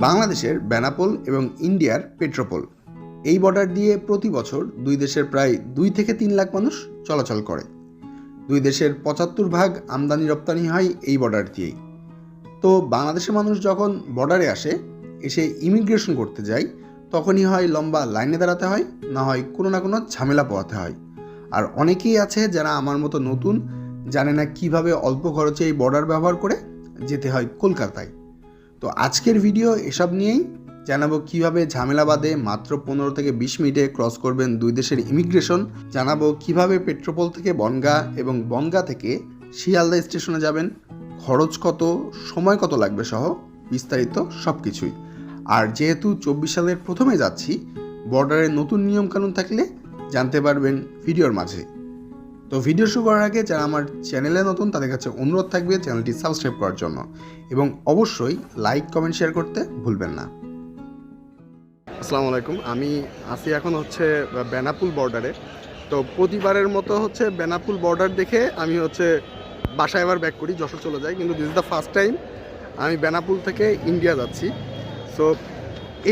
বাংলাদেশের বেনাপোল এবং ইন্ডিয়ার পেট্রোপোল। এই বর্ডার দিয়ে প্রতি বছর দুই দেশের প্রায় দুই থেকে তিন লাখ মানুষ চলাচল করে। দুই দেশের পঁচাত্তর ভাগ আমদানি রপ্তানি হয় এই বর্ডার দিয়েই। তো বাংলাদেশের মানুষ যখন বর্ডারে আসে, এসে ইমিগ্রেশন করতে যায়, তখনই হয় লম্বা লাইনে দাঁড়াতে হয়, না হয় কোনো না কোনো ঝামেলা পোয়াতে হয়। আর অনেকেই আছে যারা আমার মতো নতুন, জানে না কীভাবে অল্প খরচে এই বর্ডার ব্যবহার করে যেতে হয় কলকাতায়। তো আজকের ভিডিও এসব নিয়েই জানাব কীভাবে ঝামেলা বাদে মাত্র পনেরো থেকে বিশ মিনিটে ক্রস করবেন দুই দেশের ইমিগ্রেশন জানাব কীভাবে পেট্রোপোল থেকে বনগা এবং বনগা থেকে শিয়ালদা স্টেশনে যাবেন, খরচ কত, সময় কত লাগবে সহ বিস্তারিত সব কিছুই আর যেহেতু চব্বিশ সালের প্রথমে যাচ্ছি বর্ডারের নতুন নিয়মকানুন থাকলে জানতে পারবেন ভিডিওর মাঝে। তো ভিডিও শুরু করার আগে যারা আমার চ্যানেলে নতুন, তাদের কাছে অনুরোধ থাকবে চ্যানেলটি সাবস্ক্রাইব করার জন্য। এবং অবশ্যই লাইক কমেন্ট শেয়ার করতে ভুলবেন না। আসসালামু আলাইকুম। আমি আছি এখন হচ্ছে বেনাপুল বর্ডারে তো প্রতিবারের মতো হচ্ছে বেনাপুল বর্ডার দেখে আমি হচ্ছে বাসায় এবার ব্যাক করি, যশোর চলে যাই। কিন্তু this is the first time আমি বেনাপুল থেকে ইন্ডিয়া যাচ্ছি। সো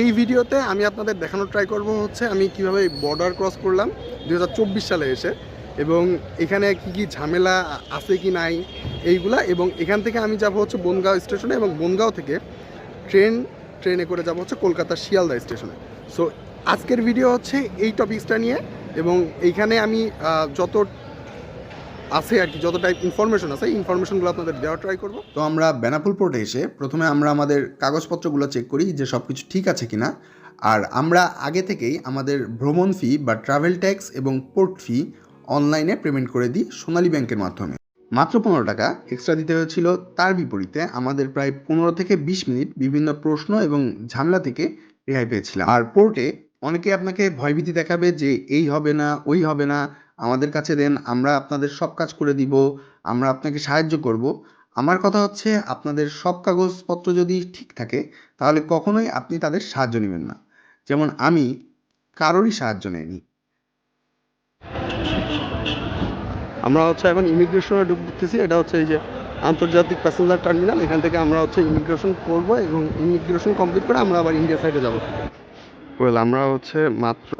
এই ভিডিওতে আমি আপনাদের দেখানোর ট্রাই করব হচ্ছে আমি কীভাবে বর্ডার ক্রস করলাম। দু হাজার চব্বিশ সালে এসে। এবং এখানে কি কি ঝামেলা আছে কি নাই এইগুলা, এবং এখান থেকে আমি যাব হচ্ছে বনগাঁও স্টেশনে এবং বনগাঁও থেকে ট্রেন, ট্রেনে করে যাব হচ্ছে কলকাতা শিয়ালদা স্টেশনে। সো আজকের ভিডিও হচ্ছে এই টপিক্সটা নিয়ে, এবং এইখানে আমি যত আছে আর কি যত টাইপ ইনফরমেশন আছে ইনফরমেশনগুলো আপনাদের দেওয়ার ট্রাই করব। তো আমরা বেনাপুল পোর্টে এসে প্রথমে আমরা আমাদের কাগজপত্রগুলো চেক করি যে সব কিছু ঠিক আছে কিনা। আর আমরা আগে থেকেই আমাদের ভ্রমণ ফি বা ট্রাভেল ট্যাক্স এবং পোর্ট ফি অনলাইনে পেমেন্ট করে দিই সোনালী ব্যাংকের মাধ্যমে। মাত্র পনেরো টাকা এক্সট্রা দিতে হয়েছিল। তার বিপরীতে আমাদের প্রায় পনেরো থেকে বিশ মিনিট বিভিন্ন প্রশ্ন এবং ঝামেলা থেকে রেহাই পেয়েছিলাম। আর পোর্টে অনেকে আপনাকে ভয়ভীতি দেখাবে যে এই হবে না, ওই হবে না। আমাদের কাছে দেন, আমরা আপনাদের সব কাজ করে দিব, আমরা আপনাকে সাহায্য করব। আমার কথা হচ্ছে, আপনাদের সব কাগজপত্র যদি ঠিক থাকে, তাহলে কখনোই আপনি তাদের সাহায্য নেবেন না। যেমন আমি কারোরই সাহায্য নেইনি। আমরা হচ্ছে এখন ইমিগ্রেশনে ঢুকতেছি এটা হচ্ছে এই যে আন্তর্জাতিক প্যাসেঞ্জার টার্মিনাল এখান থেকে আমরা হচ্ছে ইমিগ্রেশন করব এবং ইমিগ্রেশন কমপ্লিট করে আমরা আবার ইন্ডিয়া সাইডে যাব। ওয়েল আমরা হচ্ছে মাত্র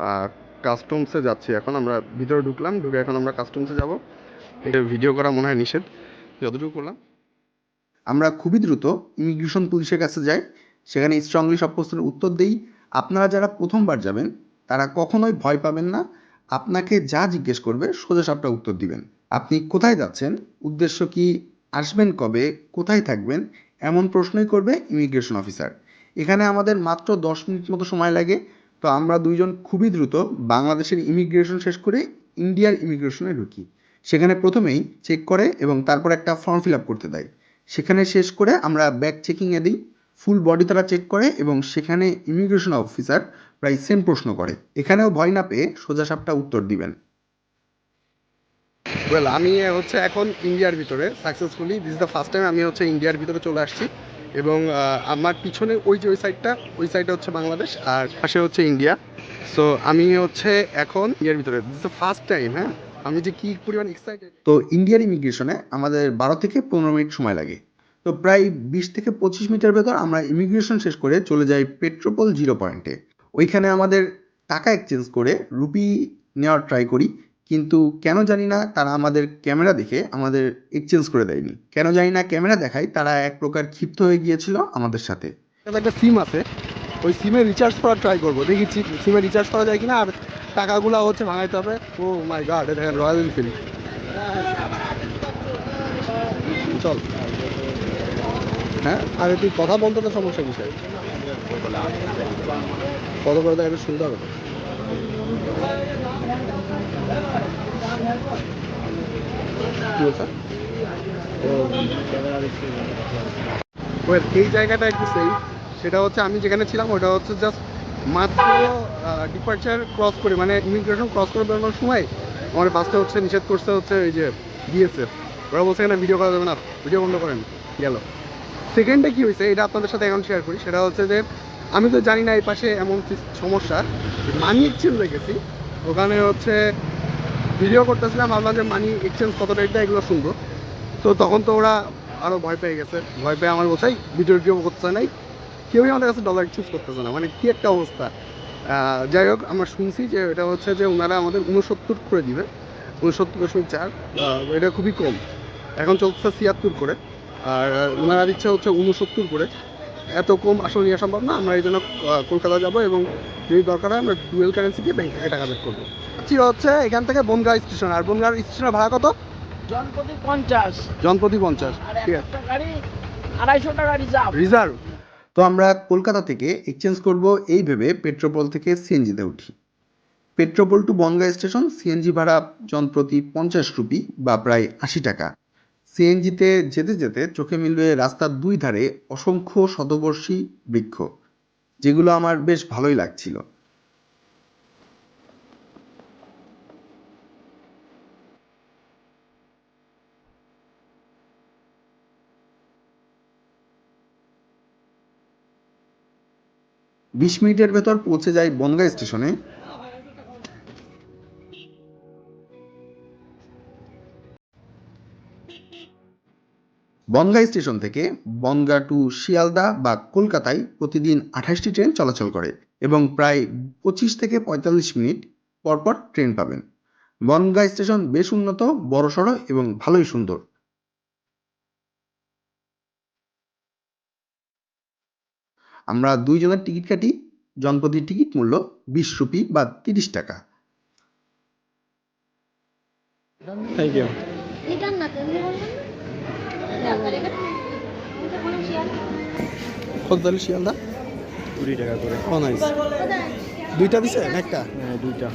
কাস্টমসে যাচ্ছি এখন আমরা ভিতরে ঢুকলাম ঢুকে এখন আমরা কাস্টমসে যাব। এটা ভিডিও করা মনে হয় নিষেধ যতটুকু করলাম। আমরা খুবই দ্রুত ইমিগ্রেশন পুলিশের কাছে যাই সেখানে স্ট্রংলি সব প্রশ্নের উত্তর দেই। আপনারা যারা প্রথমবার যাবেন তারা কখনোই ভয় পাবেন না আপনাকে যা জিজ্ঞেস করবে সোজা সাপটা উত্তর দিবেন। আপনি কোথায় যাচ্ছেন? উদ্দেশ্য কি আসবেন কবে? কোথায় থাকবেন? এমন প্রশ্নই করবে ইমিগ্রেশন অফিসার। এখানে আমাদের মাত্র দশ মিনিট মতো সময় লাগে। তো আমরা দুইজন খুবই দ্রুত বাংলাদেশের ইমিগ্রেশন শেষ করে ইন্ডিয়ার ইমিগ্রেশনে ঢুকি। সেখানে প্রথমেই চেক করে এবং তারপর একটা ফর্ম ফিল আপ করতে দেয়। সেখানে শেষ করে আমরা ব্যাক চেকিংয়ে দিই, ফুল বডি তারা চেক করে এবং সেখানে ইমিগ্রেশন অফিসার প্রায় সেম প্রশ্ন করে। এখানেও ভয় না পেয়ে সোজা সাপটা উত্তর দিবেন। ওয়েল আমি হচ্ছে এখন ইন্ডিয়ার ভিতরে successfully this the first time আমি হচ্ছে ইন্ডিয়ার ভিতরে চলে আসছি এবং আমার পিছনে ওই যে ওই সাইডটা ওই সাইডটা হচ্ছে বাংলাদেশ আর পাশে হচ্ছে ইন্ডিয়া সো আমি হচ্ছে এখন ইন্ডিয়ার ভিতরে। দিস দ্য ফার্স্ট টাইম হ্যাঁ? আমি যে কি পরিমাণ এক্সাইটেড তো ইন্ডিয়ার ইমিগ্রেশনে আমাদের বারো থেকে পনেরো মিনিট সময় লাগে। তো প্রায় বিশ থেকে পঁচিশ মিনিটের ভেতর আমরা ইমিগ্রেশন শেষ করে চলে যাই পেট্রোপল জিরো পয়েন্টে ওইখানে আমাদের টাকা এক্সচেঞ্জ করে রুপি নেওয়ার ট্রাই করি। কিন্তু কেন জানি না তারা আমাদের ক্যামেরা দেখে আমাদের এক্সচেঞ্জ করে দেয়নি। কেন জানি না ক্যামেরা দেখায় তারা এক প্রকার ক্ষিপ্ত হয়ে গিয়েছিল আমাদের সাথে। একটা সিম আছে। ওই সিমে রিচার্জ করার ট্রাই করব। দেখি সিমে রিচার্জ করা যায় কিনা। আর টাকাগুলো হচ্ছে ভাঙাইতে হবে। ও মাই গাড দেখেন রয়্যাল এনফিল্ড চল। হ্যাঁ? আর তুই কথা বলতে তো সমস্যা বিষয় কত করে একটু শুনতে হবে তো। কি বলছে ও ওয়েল এই জায়গাটা একটু সেই সেটা হচ্ছে আমি যেখানে ছিলাম, ওটা হচ্ছে জাস্ট মাত্র ডিপার্চার ক্রস করে মানে ইমিগ্রেশন ক্রস করে বেরোনোর সময় আমার বাসটা হচ্ছে নিষেধ করছে হচ্ছে এই যে বিএসএফ ওরা বলছে এখানে ভিডিও করা যাবে না ভিডিও বন্ধ করেন, গেল। সেকেন্ডে কি হয়েছে, এটা আপনাদের সাথে এখন শেয়ার করি, সেটা হচ্ছে যে আমি তো জানি না এই পাশে এমন সমস্যা। মানি এক্সচেঞ্জ গেছি। ওখানে হচ্ছে ভিডিও করতেছিলাম, ভাবলাম যে মানি এক্সচেঞ্জ কত রেটটা এগুলো শুনব। তো তখন তো ওরা আরও ভয় পেয়ে গেছে। ভয় পেয়ে আমার বলছে ভিডিও টিডিও করতে নাই। কেউই আমাদের কাছে ডলার চুজ করতেছে না। মানে কী একটা অবস্থা। যাই হোক, আমরা শুনছি যে এটা হচ্ছে যে ওনারা আমাদের উনসত্তর করে দিবে। উনসত্তর দশমিক চার এটা খুবই কম। এখন চলছে ছিয়াত্তর করে। আর ওনারা দিচ্ছে হচ্ছে উনসত্তর করে। এত কম আসলে নেওয়া সম্ভব না। আমরা এই জন্য কলকাতা যাব এবং যদি দরকার হয় আমরা ডুয়েল কারেন্সি দিয়ে ব্যাংক থেকে টাকা বের করব। আচ্ছা হচ্ছে এখান থেকে বনগাঁ স্টেশন আর বনগাঁ স্টেশনের ভাড়া কত? জনপ্রতি পঞ্চাশ। জনপ্রতি পঞ্চাশ ঠিক আছে। আড়াইশো টাকা রিজার্ভ রিজার্ভ তো আমরা কলকাতা থেকে এক্সচেঞ্জ করব এই ভেবে পেট্রোপল থেকে সিএনজিতে উঠি। Petrapole to Bongaon station CNG ভাড়া জনপ্রতি পঞ্চাশ রুপি বা প্রায় আশি টাকা। সিএনজিতে যেতে যেতে চোখে মিলবে রাস্তার দুই ধারে অসংখ্য শতবর্ষী বৃক্ষ, যেগুলো আমার বেশ ভালোই লাগছিল। বিশ মিনিটের ভেতর পৌঁছে যাই বনগাঁ স্টেশনে। বনগাঁ স্টেশন থেকে বনগাঁ টু শিয়ালদা বা কলকাতায় প্রতিদিন আঠাশটি ট্রেন চলাচল করে এবং প্রায় পঁচিশ থেকে পঁয়তাল্লিশ মিনিট পরপর ট্রেন পাবেন। বনগাঁ স্টেশন বেশ উন্নত বড়সড় এবং ভালোই সুন্দর। আমরা দুইজনের টিকিট কাটি, জনপ্রতি টিকিট মূল্য বিশ রুপি বা তিরিশ টাকা। থ্যাংক ইউ কত তাহলে শিয়ালদা? কুড়ি টাকা করে। ও নাইস দুইটা দিছে? একটা? হ্যাঁ দুইটা।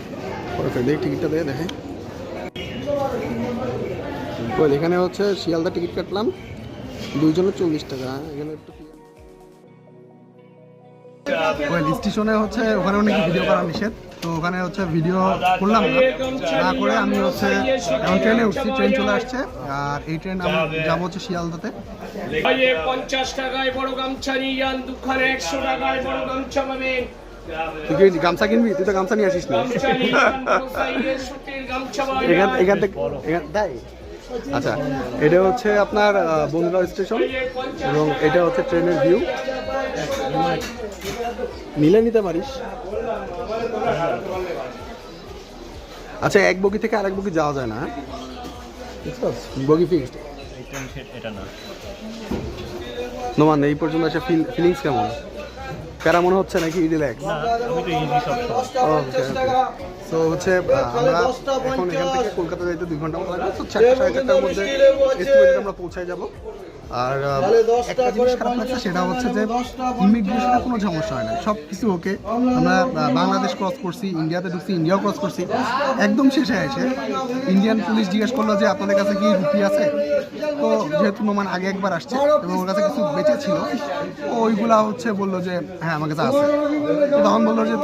পারফেক্ট টিকিটটা দিয়ে দেখে। ওই এখানে হচ্ছে শিয়ালদা টিকিট কাটলাম। দুইজনের চল্লিশ টাকা এখানে একটু স্টেশনে হচ্ছে ওখানে অনেক ভিডিও করা নিষেধ। তো ওখানে হচ্ছে ভিডিও করলাম। না না করে আমি হচ্ছে এখন ট্রেনে উঠছি ট্রেন চলে আসছে। আর এই ট্রেন আমি যাব হচ্ছে শিয়ালদাতে। পঞ্চাশ টাকায় বড় গামছা নিয়ে যান দুখানে একশো টাকায় বড় গামছা পাবেন। তুই কি গামছা কিনবি? তুই তো গামছা নিয়ে আসিস না। এখান এখান থেকে তাই আচ্ছা এটা হচ্ছে আপনার বনগাঁ স্টেশন। এবং এটা হচ্ছে ট্রেনের ভিউ নিলে নিতে পারিস। আচ্ছা এক বগি থেকে আরেক বগি যাওয়া যায় না হ্যাঁ? বগি ফিক্সড এটা না। নোমান এই পর্যন্ত আছে ফিল ফিলিংস কেমন? প্যারা মনে হচ্ছে নাকি রিল্যাক্স আমি তো ইজি সব তো হচ্ছে আমরা এখন এখান থেকে কলকাতা যাইতে দুই ঘণ্টা মতো লাগবে। তো চারটা সাড়ে চারটার মধ্যে এস্টিমেটেড আমরা পৌঁছায় যাব। আর একটা জিনিস খারাপ লাগছে সেটা হচ্ছে যে ইমিগ্রেশনে কোনো সমস্যা হয় না। সব কিছু ওকে আমরা বাংলাদেশ ক্রস করছি ইন্ডিয়াতে ঢুকছি ইন্ডিয়াও ক্রস করছি। একদম শেষে এসে ইন্ডিয়ান পুলিশ জিজ্ঞেস করল যে আপনাদের কাছে কি রুপি আছে? তো যেহেতু নোমান আগে একবার আসছে এবং ওর কাছে কিছু বেঁচে ছিল ওইগুলা হচ্ছে বলল যে হ্যাঁ আমার কাছে আছে। তখন বলল যে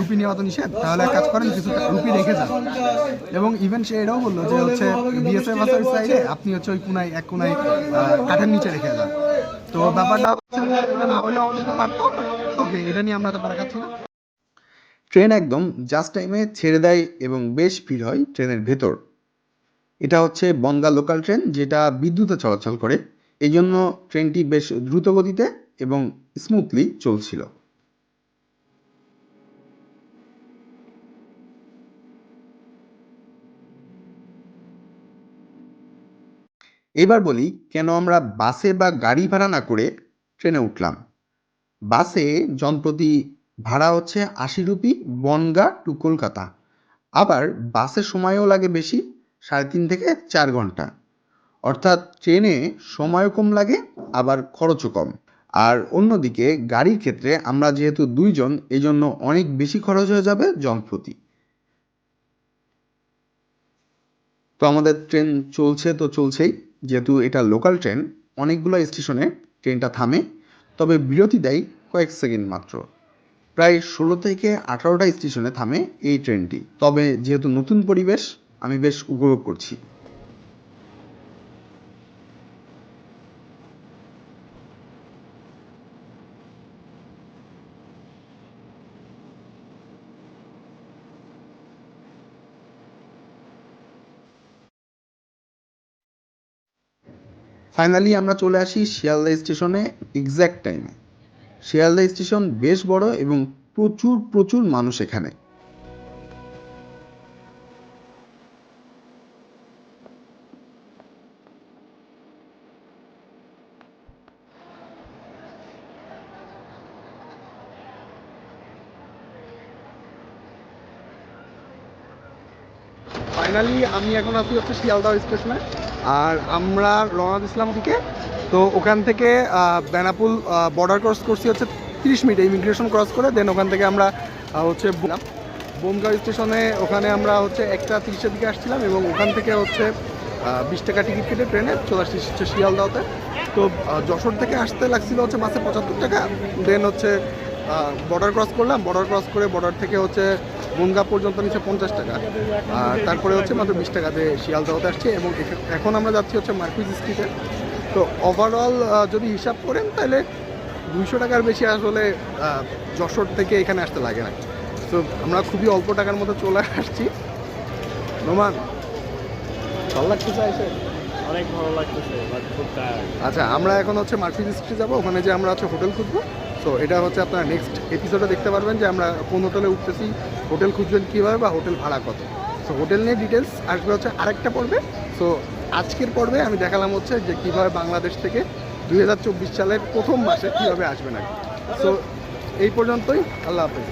রুপি নেওয়া তো নিষেধ? তাহলে এক কাজ করেন, কিছু রুপি রেখে যান। এবং ইভেন সে এটাও বলল যে, হচ্ছে বিএসএফ ওই সাইডে আপনি হচ্ছে ওই কোনায়, এক কোনায় কাঠের নিচে রেখে যান। তো ব্যাপারটা ওকে, এটা নিয়ে আমরা তো পারা খাচ্ছি না। ট্রেন একদম জাস্ট টাইমে ছেড়ে দেয় এবং বেশ ভিড় হয় ট্রেনের ভেতর। এটা হচ্ছে বনগা লোকাল ট্রেন যেটা বিদ্যুতে চলাচল করে। এই জন্য ট্রেনটি বেশ দ্রুত গতিতে এবং স্মুথলি চলছিল। এবার বলি, কেন আমরা বাসে বা গাড়ি ভাড়া না করে ট্রেনে উঠলাম? বাসে জনপ্রতি ভাড়া হচ্ছে আশি রুপি, বনগা টু কলকাতা। আবার বাসে সময়ও লাগে বেশি, সাড়ে তিন থেকে চার ঘণ্টা। অর্থাৎ ট্রেনে সময়ও কম লাগে, আবার খরচও কম। আর অন্যদিকে গাড়ির ক্ষেত্রে আমরা যেহেতু দুইজন এই জন্য অনেক বেশি খরচ হয়ে যাবে জনপ্রতি তো আমাদের ট্রেন চলছে তো চলছেই। যেহেতু এটা লোকাল ট্রেন অনেকগুলো স্টেশনে ট্রেনটা থামে, তবে বিরতি দেয় কয়েক সেকেন্ড মাত্র। প্রায় ষোলো থেকে আঠারোটা স্টেশনে থামে এই ট্রেনটি। তবে যেহেতু নতুন পরিবেশ, আমি বেশ উপভোগ করছি। ফাইনালি আমরা চলে আসি শিয়ালদা স্টেশনে এক্স্যাক্ট টাইমে শিয়ালদা স্টেশন বেশ বড় এবং প্রচুর প্রচুর মানুষ এখানে। ফাইনালি আমি এখন আছি হচ্ছে শিয়ালদহ স্টেশনে। আর আমরা রওনা দিয়েছিলাম দিকে তো ওখান থেকে বেনাপুল বর্ডার ক্রস করছি হচ্ছে তিরিশ মিনিট ইমিগ্রেশন ক্রস করে দেন ওখান থেকে আমরা হচ্ছে বোম- বোমগাঁও স্টেশনে ওখানে আমরা হচ্ছে একটা তিরিশের দিকে আসছিলাম এবং ওখান থেকে হচ্ছে বিশ টাকা টিকিট কেটে ট্রেনে চলে আসছি হচ্ছে শিয়ালদাহতে। তো যশোর থেকে আসতে লাগছিল হচ্ছে মাসে পঁচাত্তর টাকা দেন হচ্ছে বর্ডার ক্রস করলাম। বর্ডার ক্রস করে বর্ডার থেকে হচ্ছে বনগা পর্যন্ত নিচ্ছে পঞ্চাশ টাকা। আর তারপরে হচ্ছে মাত্র বিশ টাকাতে শিয়ালদাহতে আসছে এবং এখন আমরা যাচ্ছি হচ্ছে মার্কুইজ স্ট্রিটে। তো ওভারঅল যদি হিসাব করেন তাহলে দুইশো টাকার বেশি আসলে যশোর থেকে এখানে আসতে লাগে না। তো আমরা খুবই অল্প টাকার মধ্যে চলে আসছি। নোমান ভালো লাগতেছে এসে অনেক ভালো লাগতেছে বাট আচ্ছা আমরা এখন হচ্ছে মার্কুইজ স্ট্রিটে যাব ওখানে যে আমরা হচ্ছে হোটেল খুঁজবো। তো এটা হচ্ছে আপনারা নেক্সট এপিসোডে দেখতে পারবেন যে আমরা কোন হোটেলে উঠতেছি হোটেল খুঁজবেন কীভাবে বা হোটেল ভাড়া কত? সো হোটেল নিয়ে ডিটেলস আসবে হচ্ছে আরেকটা পর্বে। সো আজকের পর্বে আমি দেখালাম হচ্ছে যে কীভাবে বাংলাদেশ থেকে দু হাজার চব্বিশ সালের প্রথম মাসে কীভাবে আসবেন আর সো এই পর্যন্তই, আল্লাহ হাফেজ।